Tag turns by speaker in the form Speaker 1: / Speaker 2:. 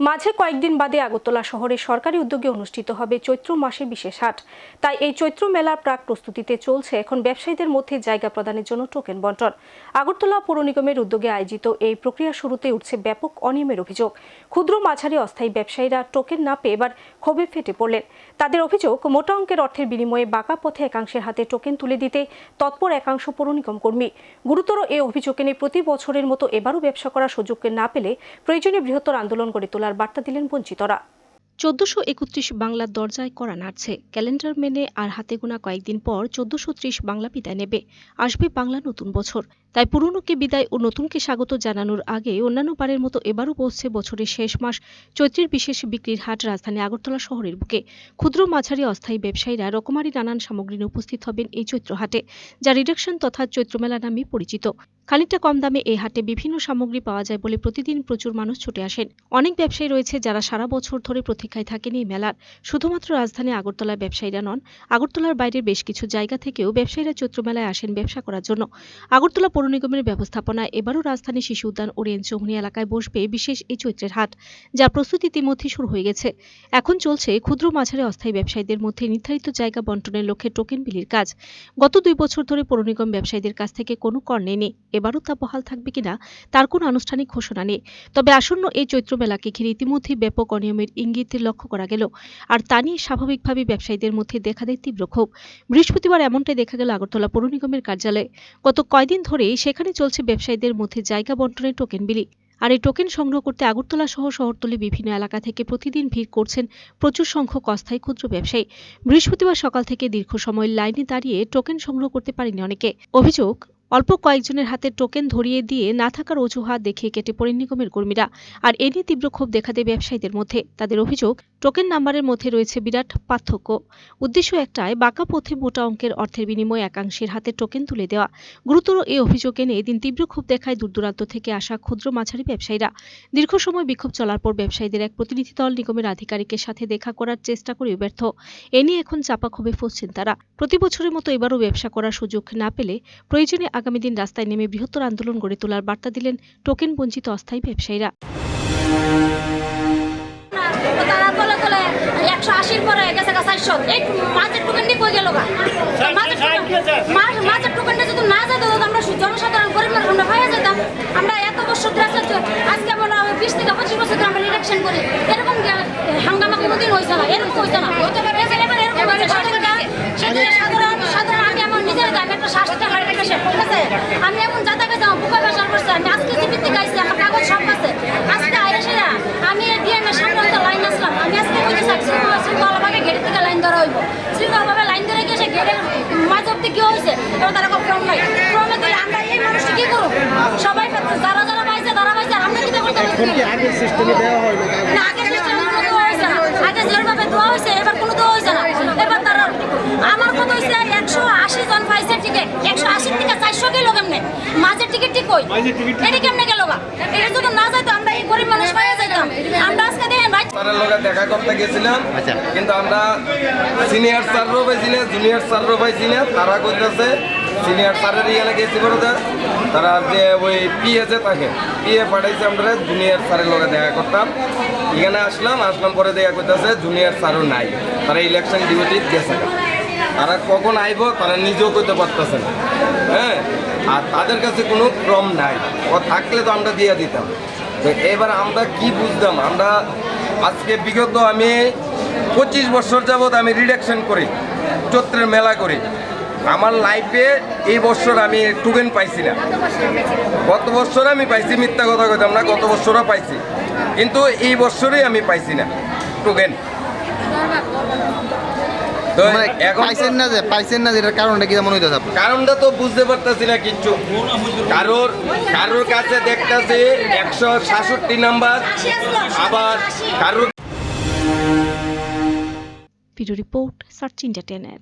Speaker 1: মাঝে কয়েকদিন বাদে আগরতলা শহরে সরকারি উদ্যোগে অনুষ্ঠিত হবে চৈত্র মাসে বিশেষ হাট। তাই এই চৈত্র মেলার প্রাক প্রস্তুতিতে চলছে এখন ব্যবসায়ীদের মধ্যে জায়গা প্রদানের জন্য টোকেন বন্টন। আগরতলা পৌর নিগমের উদ্যোগে আয়োজিত এই প্রক্রিয়া শুরুতে উঠছে ব্যাপক অনিয়মের অভিযোগ। ক্ষুদ্র মাঝারি অস্থায়ী ব্যবসায়ীরা টোকেন না পেয়ে এবার ক্ষোভে ফেটে পড়লেন। তাদের অভিযোগ, মোটা অঙ্কের অর্থের বিনিময়ে বাঁকা পথে একাংশের হাতে টোকেন তুলে দিতে তৎপর একাংশ পৌর নিগম কর্মী। গুরুতর এই অভিযোগকে নিয়ে প্রতি বছরের মতো এবারও ব্যবসা করার সুযোগকে না পেলে প্রয়োজনীয় বৃহত্তর আন্দোলন গড়ে তোলার বার্তা দিলেন বঞ্চিতরা। চোদ্দশো একত্রিশ বাংলার দরজায় করা নাড়ছে। ক্যালেন্ডার মেনে আর হাতে গোনা কয়েকদিন পর চোদ্দশো ত্রিশ বাংলা বিদায় নেবে। আসবে বাংলা নতুন বছর। তাই পুরনোকে বিদায় ও নতুনকে স্বাগত জানানোর আগে অন্যান্য বারের মতো এবারও বসছে বছরের শেষ মাস চৈত্রের বিশেষ বিক্রির হাট রাজধানী আগরতলা শহরের বুকে। ক্ষুদ্র, মাঝারি, অস্থায়ী ব্যবসায়ীরা রকমারি নানান সামগ্রী নিয়ে উপস্থিত হবেন এই চৈত্র হাটে, যা রিডাকশন তথা চৈত্রমেলা নামে পরিচিত। খানিকটা কম দামে এই হাটে বিভিন্ন সামগ্রী পাওয়া যায় বলে প্রতিদিন প্রচুর মানুষ ছুটে আসেন। অনেক ব্যবসায়ী রয়েছে যারা সারা বছর ধরে প্রতীক্ষায় থাকেন এই মেলার। শুধুমাত্র রাজধানী আগরতলার ব্যবসায়ীরা নন, আগরতলার বাইরের বেশ কিছু জায়গা থেকেও ব্যবসায়ীরা চৈত্রমেলায় আসেন ব্যবসা করার জন্য। আগরতলা পৌর নিগমের ব্যবস্থাপনায় এবারও রাজধানী শিশু উদ্যান ওরিয়েন্ট চৌমনি এলাকায় বসবে বিশেষ এই চৈত্রের হাট, যা প্রস্তুতি ইতিমধ্যে শুরু হয়ে গেছে। এখন চলছে ক্ষুদ্র মাঝারি অস্থায়ী ব্যবসায়ীদের মধ্যে নির্ধারিত জায়গা বন্টনের লক্ষ্যে টোকেন বিলির কাজ। গত দুই বছর ধরে পৌর নিগম ব্যবসায়ীদের কাছ থেকে কোনো কর নেয়নি। এবারও তা বহাল থাকবে কিনা তার কোনো আনুষ্ঠানিক ঘোষণা নেই। তবে আসন্ন এই চৈত্র মেলাকে ঘিরে ইতিমধ্যেই ব্যাপক অনিয়মের ইঙ্গিত লক্ষ্য করা গেল। আর তা নিয়ে স্বাভাবিকভাবে ব্যবসায়ীদের মধ্যে দেখা দেয় তীব্র ক্ষোভ। বৃহস্পতিবার এমনটাই দেখা গেল আগরতলা পৌর নিগমের কার্যালয়ে। গত কয়দিন ধরেই সেখানে চলছে ব্যবসায়ীদের মধ্যে জায়গা বন্টনের টোকেন বিলি। আর এই টোকেন সংগ্রহ করতে আগরতলা সহ শহরতলি বিভিন্ন এলাকা থেকে প্রতিদিন ভিড় করছেন প্রচুর সংখ্যক অস্থায়ী ক্ষুদ্র ব্যবসায়ী। বৃহস্পতিবার সকাল থেকে দীর্ঘ সময় লাইনে দাঁড়িয়ে টোকেন সংগ্রহ করতে পারেনি অনেকে। অভিযোগ, অল্প কয়েকজনের হাতে টোকেন ধরিয়ে দিয়ে না থাকার অজুহাত দেখিয়ে কেটে পড়েন নিগমের কর্মীরা। আর এ নিয়ে তীব্র ক্ষোভ দেখা দেয় ব্যবসায়ীদের মধ্যে। তাদের অভিযোগ টোকেন নাম্বারের মধ্যে রয়েছে বিরাট পার্থক্য। উদ্দেশ্য একটাই, বাঁকা পথে মোটা অঙ্কের অর্থের বিনিময়ে একাংশের হাতে টোকেন তুলে দেওয়া। গুরুতর এই অভিযোগ এনে এদিন তীব্র ক্ষোভ দেখায় দূরদূরান্ত থেকে আসা ক্ষুদ্র মাঝারি ব্যবসায়ীরা। দীর্ঘ সময় বিক্ষোভ চলার পর ব্যবসায়ীদের এক প্রতিনিধি দল নিগমের আধিকারিকের সাথে দেখা করার চেষ্টা করেও ব্যর্থ। এ নিয়ে এখন চাপা ক্ষোভে ফুসছেন তারা। প্রতি বছরের মতো এবারও ব্যবসা করার সুযোগ না পেলে প্রয়োজনে আগামী দিন রাস্তায় নেমে বৃহত্তর আন্দোলন গড়ে তোলার বার্তা দিলেন টোকেন বঞ্চিত অস্থায়ী ব্যবসায়ীরা।
Speaker 2: একশো আশির পরে গেছে চারশো। এই মাছের টুকেন নিয়ে কই গেল গা? মাছের টুকেন- মাছের টুকেনটা যদি না যেত আমরা জনসাধারণ গরিব মানুষ আমরা ভাইয়া যেতাম। আমরা এত বছর ধরে আজকে আমরা বিশ থেকে পঁচিশ বছর ধরে আমরা রিডাকশন করি। এরকম হাঙ্গামা কোনোদিন হয়েছে না এরকম হয়েছে না এবার- এবার এরকম হয়েছে সেটা সেটা সাধারণ সাধারণ আমি আমার নিজের দাম একটা শ্বাস টাকা ঠিক আছে আমি এখন যাতা গেছে আমার বুকা বেসার করছে আমি আজকে জীবিত গাইছি আমার কাগজ সব আছে আজকে আইরে সেরা আমি ডিএনএ সামনে একটা লাইন আসলাম আমি আজকে বলতে চাচ্ছি শৃঙ্খলাভাবে গেটের থেকে লাইন ধরা হইব শৃঙ্খলাভাবে লাইন ধরে গিয়ে সে গেটের মাঝ অব্দি কি হয়েছে এবার তারা ফর্ম নাই। ফর্মে দিলে আমরা এই মানুষটি কি করব? সবাই যারা যারা পাইছে তারা পাইছে আমরা কি করতে
Speaker 3: আগের সিস্টেমে দেওয়া হয় না
Speaker 2: না আগে দেওয়া হয়েছে না। আগে যেভাবে দেওয়া হয়েছে এবার কোনো দেওয়া হয়েছে না। এবার তারা আমার কত হয়েছে একশো আশি জন পাইছে টিকিট একশো আশি থেকে চারশো গেল কেমনে? মাঝের টিকিট ঠিক কই? এটা কেমনে গেল গা? এটা যদি না যাইতো আমরা এই গরিব মানুষ পাইয়া যাইতাম। আমরা
Speaker 4: স্যারের লগে দেখা করতে গেছিলাম।
Speaker 3: আচ্ছা।
Speaker 4: কিন্তু আমরা সিনিয়র স্যারও পাইছি না জুনিয়র স্যারও পাইছি না তারা করতেছে সিনিয়র স্যারের ইয়ালে গেছি বলতে তারা যে ওই পিএ যে থাকে পিএ পাঠাইছে আমরা জুনিয়র স্যারের লগে দেখা করতাম। এখানে আসলাম আসলাম পরে দেখা করতেছে জুনিয়র স্যারও নাই। তারা ইলেকশন ডিউটি গেছে। তারা কখন আইব তারা নিজেও করতে পারতেছে না। হ্যাঁ? আর তাদের কাছে কোনো ক্রম নাই। ও থাকলে তো আমরা দিয়ে দিতাম। তো এবার আমরা কি বুঝতাম? আমরা আজকে বিগত আমি পঁচিশ বছর যাবৎ আমি রিডাকশন করি, চৈত্রের মেলা করি। আমার লাইফে এই বছর আমি টুকেন পাইছি না। গত বছর আমি পাইছি, মিথ্যা কথা কইতাম না, গত বছরও পাইছি। কিন্তু এই বছরই আমি পাইছি না টুকেন এখন
Speaker 3: পাইছেন না যে পাইছেন না যেটার কারণটা কি মনে হইতেছে আপনার
Speaker 4: কারণটা তো বুঝতে পারতেছি না কিচ্ছু কারোর কারোর কাছে দেখতেছি একশো সাতষট্টি নাম্বার আবার কারোর
Speaker 1: ভিডিও রিপোর্ট সার্চ ইন্ডিয়া টেনের